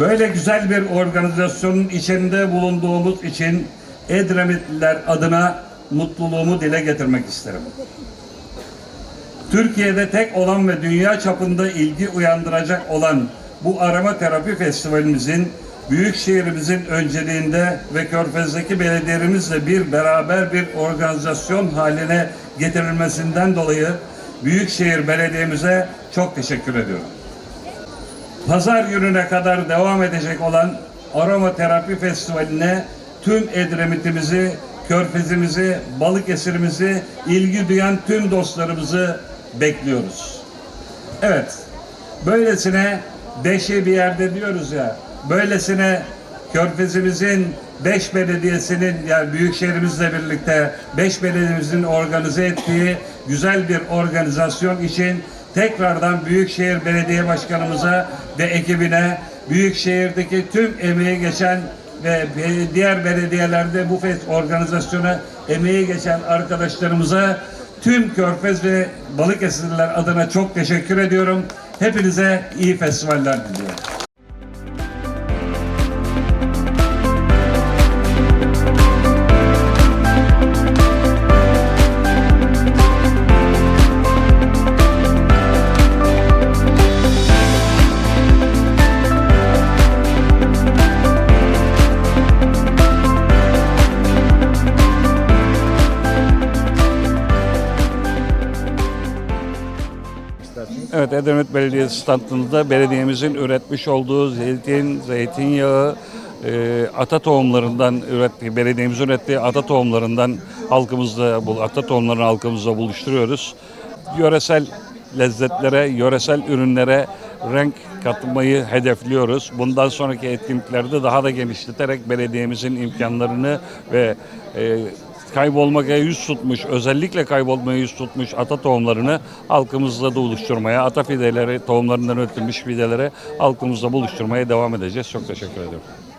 Böyle güzel bir organizasyonun içinde bulunduğumuz için Edremitliler adına mutluluğumu dile getirmek isterim. Türkiye'de tek olan ve dünya çapında ilgi uyandıracak olan bu arama terapi festivalimizin büyük şehrimizin önceliğinde ve Körfez'deki belediyelerimizle bir beraber bir organizasyon haline getirilmesinden dolayı Büyükşehir Belediye'mize çok teşekkür ediyorum. Pazar gününe kadar devam edecek olan Aroma Terapi Festivali'ne tüm Edremit'imizi, Körfez'imizi, Balıkesir'imizi, ilgi duyan tüm dostlarımızı bekliyoruz. Evet, böylesine beşi bir yerde diyoruz ya, böylesine Körfez'imizin beş belediyesinin yani büyük şehrimizle birlikte beş belediyemizin organize ettiği güzel bir organizasyon için tekrardan Büyükşehir Belediye Başkanımıza ve ekibine Büyükşehir'deki tüm emeği geçen ve diğer belediyelerde bu organizasyona emeği geçen arkadaşlarımıza tüm Körfez ve Balıkesirliler adına çok teşekkür ediyorum. Hepinize iyi festivaller diliyorum. Evet Edremit Belediyesi standında belediyemizin üretmiş olduğu zeytin, zeytinyağı, e, ata tohumlarından ürettiği, belediyemizin ürettiği ata tohumlarından halkımızla, ata tohumlarını halkımızla buluşturuyoruz. Yöresel lezzetlere, yöresel ürünlere renk katmayı hedefliyoruz. Bundan sonraki etkinliklerde daha da genişleterek belediyemizin imkanlarını ve e, kaybolmaya yüz tutmuş, özellikle kaybolmaya yüz tutmuş ata tohumlarını halkımızla da buluşturmaya, ata fideleri, tohumlarından üretilmiş fideleri halkımızla buluşturmaya devam edeceğiz. Çok teşekkür ederim.